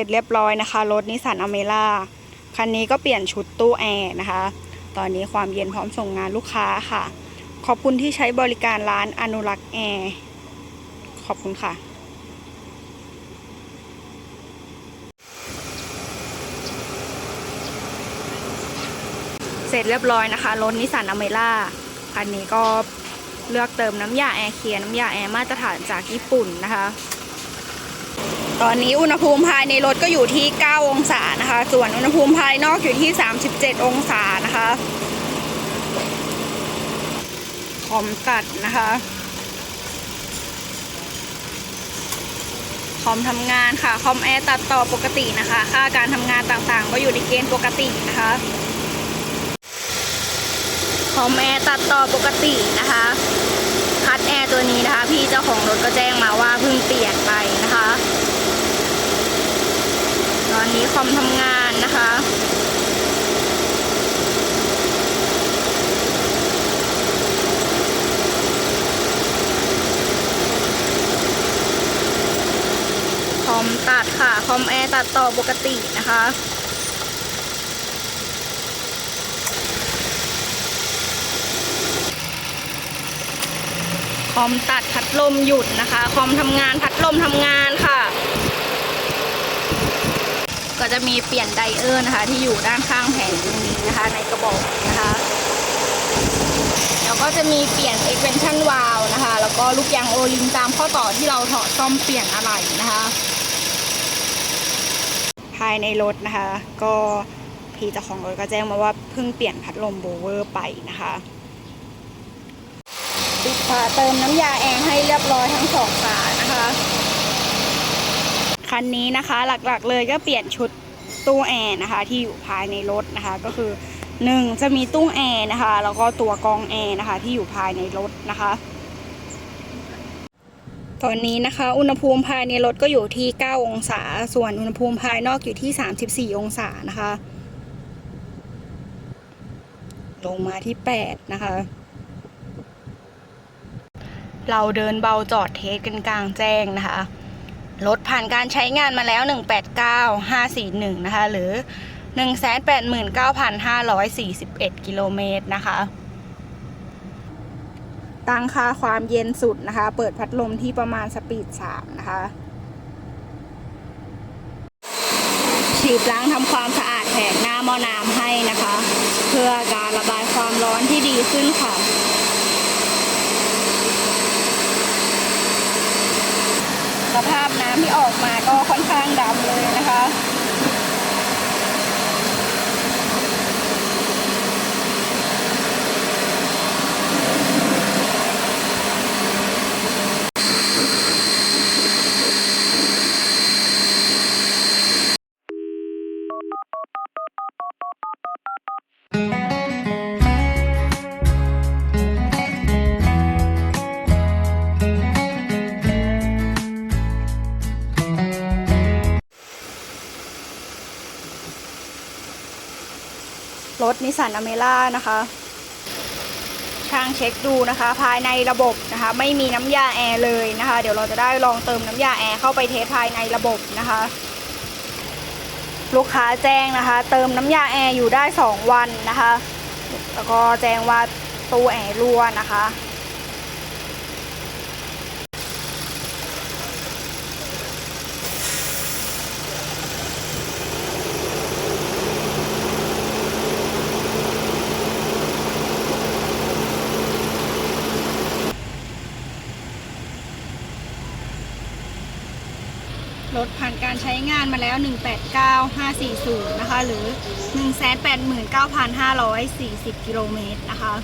ร็จเรียบร้อยนะคะ รถนิสสันอเมร่าคันนี้ก็เปลี่ยนชุดตู้แอร์นะคะ ตอนนี้ความเย็นพร้อมส่งงานลูกค้าค่ะ ขอบคุณที่ใช้บริการร้านอนุรักษ์แอร์ ขอบคุณค่ะเสร็จเรียบร้อยนะคะรถนิสสันอเมร่าคันนี้ก็เลือกเติมน้ำยาแอร์เคลียน้ำยาแอร์มาตรฐานจากญี่ปุ่นนะคะ ตอนนี้อุณหภูมิภายในรถก็อยู่ที่ 9 องศานะคะ ส่วนอุณหภูมิภายนอกอยู่ที่ 37 องศานะคะคอมตัดนะคะคอมทำงานค่ะ คอมแอร์ตัดต่อปกตินะคะ ค่าการทำงานต่างๆ ก็อยู่ในเกณฑ์ปกตินะคะ คอมแอร์ตัดต่อปกตินะคะ คัดแอร์ตัวนี้นะคะ พี่เจ้าของรถก็แจ้งมาว่าเพิ่งเปลี่ยนไปนะคะ ตอนนี้คอมทำงานนะคะ คอ มตัดค่ะ คอมแอร์ตัดต่อปกตินะคะ คอมตัดพัดลมหยุดนะคะ คอมทำงานพัดลมทำงานค่ะ ก็จะมีเปลี่ยนไดเออร์นะคะ ที่อยู่ด้านข้างแผงตรงนี้นะคะ ในกระบอกนะคะแล้วก็จะมีเปลี่ยน extension valve นะคะ แล้วก็ลูกยางโอลิงตามข้อต่อที่เราถอดซ่อมเปลี่ยนอะไหล่นะคะายในรถนะคะ ก็พี่เจ้าของรถก็แจ้งมาว่าเพิ่งเปลี่ยนพัดลมโบเวอร์ไปนะคะปิดฝาเติมน้ำยาแอร์ให้เรียบร้อยทั้งสองฝานะคะ คันนี้นะคะหลักๆเลยก็เปลี่ยนชุดตู้แอร์นะคะ ที่อยู่ภายในรถนะคะก็คือหนึ่งจะมีตู้แอร์นะคะ แล้วก็ตัวกรองแอร์นะคะ ที่อยู่ภายในรถนะคะ ตอนนี้นะคะ อุณหภูมิภายในรถก็อยู่ที่ 9 องศา ส่วนอุณหภูมิภายนอกอยู่ที่ 34 องศานะคะ ลงมาที่ 8 นะคะ เราเดินเบาจอดเทสกันกลางแจ้งนะคะ รถผ่านการใช้งานมาแล้ว 189,541 นะคะ หรือ 189,541 กิโลเมตรนะคะ ตั้งค่าความเย็นสุดนะคะ เปิดพัดลมที่ประมาณสปีด3นะคะฉีดล้างทำความสะอาดแผงหน้าหม้อน้ำให้นะคะ เพื่อการระบายความร้อนที่ดีขึ้นค่ะสภาพน้ำที่ออกมาก็ค่อนข้างดำเลยนะคะ ถนิสสันอเมร่านะคะ ช่างเช็คดูนะคะ ภายในระบบนะคะ ไม่มีน้ำยาแอร์เลยนะคะ เดี๋ยวเราจะได้ลองเติมน้ำยาแอร์เข้าไปเทสภายในระบบนะคะ ลูกค้าแจ้งนะคะ เติมน้ำยาแอร์อยู่ได้ 2 วันนะคะ แล้วก็แจ้งว่าตู้แอร์รั่วนะคะ รถผ่านการใช้งานมาแล้ว 189,540 นะคะ หรือ 189,540 กิโลเมตรนะคะ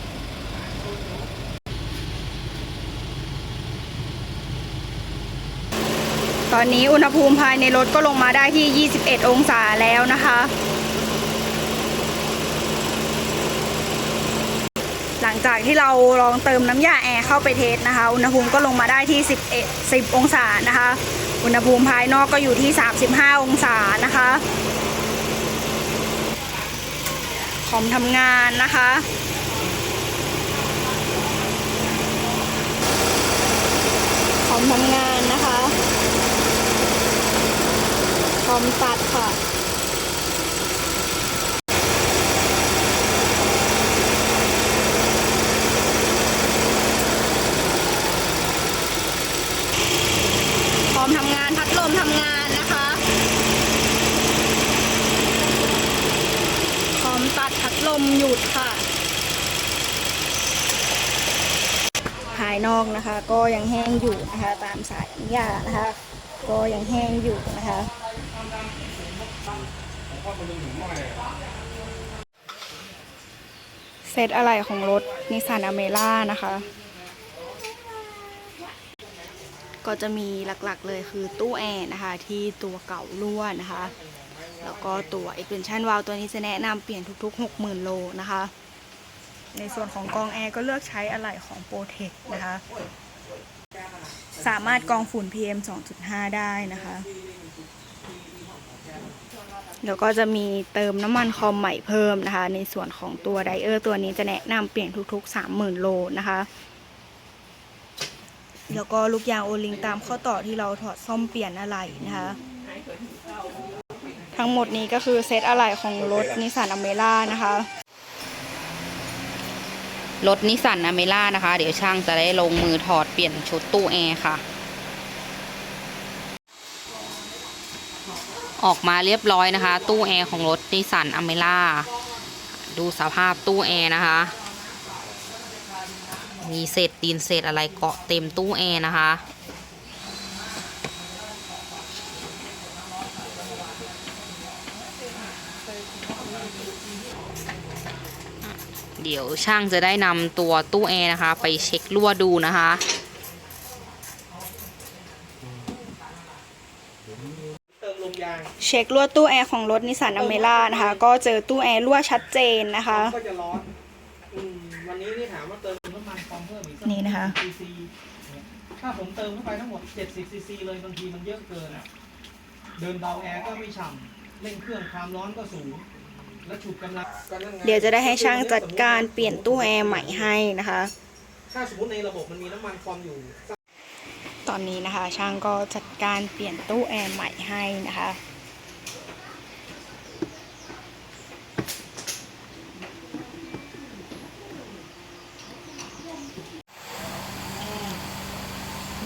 ตอนนี้อุณหภูมิภายในรถก็ลงมาได้ที่ 21 องศาแล้วนะคะ หลั งจากที่เราลองเติมน้ำยาแอร์เข้าไปเทสนะคะ อุณหภูมิก็ลงมาได้ที่ 11 10 องศานะคะ อุณหภูมิภายนอกก็อยู่ที่ 35 องศานะคะคอมทำงานนะคะคอมทำงานนะคะคอมอมตัดค่ะ พร้อมทำงานพัดลมทำงานนะคะ พร้อมตัดพัดล มหยุดค่ะ ภายนอกนะคะ ก็ยังแห้งอยู่นะคะ ตามสายยานะคะ ก็ยังแห้งอยู่นะคะ เซตอะไรของรถนิสสันอเมร่านะคะ ก็จะมีหลักๆเลยคือตู้แอร์นะคะ ที่ตัวเก่ารั่วนะคะ แล้วก็ตัว extension valve ตัวนี้จะแนะนำเปลี่ยนทุกๆ 60,000 โลนะคะ ในส่วนของกองแอร์ก็เลือกใช้อะไหล่ของ Protec นะคะ สามารถกองฝุ่น PM 2.5 ได้นะคะ แล้วก็จะมีเติมน้ำมันคอมใหม่เพิ่มนะคะ ในส่วนของตัวไดเออร์ตัวนี้จะแนะนำเปลี่ยนทุกๆ 30,000 โลนะคะแล้วก็ลูกยางโอลิงตามข้อต่อที่เราถอดซ่อมเปลี่ยนอะไหล่นะคะ ทั้งหมดนี้ก็คือเซตอะไหล่ของรถนิสสันอเมร่านะคะรถนิสสันอเมร่านะคะ เดี๋ยวช่างจะได้ลงมือถอดเปลี่ยนชุดตู้แอร์ค่ะ ออกมาเรียบร้อยนะคะ ตู้แอร์ของรถนิสสันอเมร่าดูสภาพตู้แอร์นะคะ มีเศษตีนเศษอะไรเกาะเต็มตู้แอร์นะคะ เดี๋ยวช่างจะได้นำตัวตู้แอร์นะคะ ไปเช็ครั่วดูนะคะเติมลมยางเช็ครั่วตู้แอร์ของรถนิสสันอเมร่านะคะ ก็เจอตู้แอร์รั่วชัดเจนนะคะก็จะร้อนอืมวันนี้นี่ถามว่าเติมน้ำมันฟองเพิ่มอีกสักนี่นะคะซีซีถ้าผมเติมเข้าไปทั้งหมด 70ซีซีเลยบางทีมันเยอะเกินอะเดินเบาแอร์ก็ไม่ฉ่ำเร่งเครื่องความร้อนก็สูง เดี๋ยวจะได้ให้ช่างจัดการเปลี่ยนตู้แอร์ใหม่ให้นะคะ ถ้าสมมติในระบบมันมีน้ำมันฟองอยู่ ตอนนี้นะคะ ช่างก็จัดการเปลี่ยนตู้แอร์ใหม่ให้นะคะ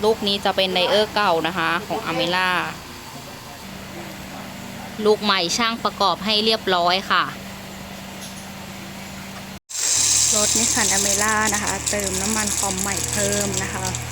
ลูกนี้จะเป็นไดเออร์เก่านะคะ ของอเมล่า ลูกใหม่ช่างประกอบให้เรียบร้อยค่ะ รถนิสสันอเมร่านะคะ เติมน้ำมันคอมใหม่เพิ่มนะคะ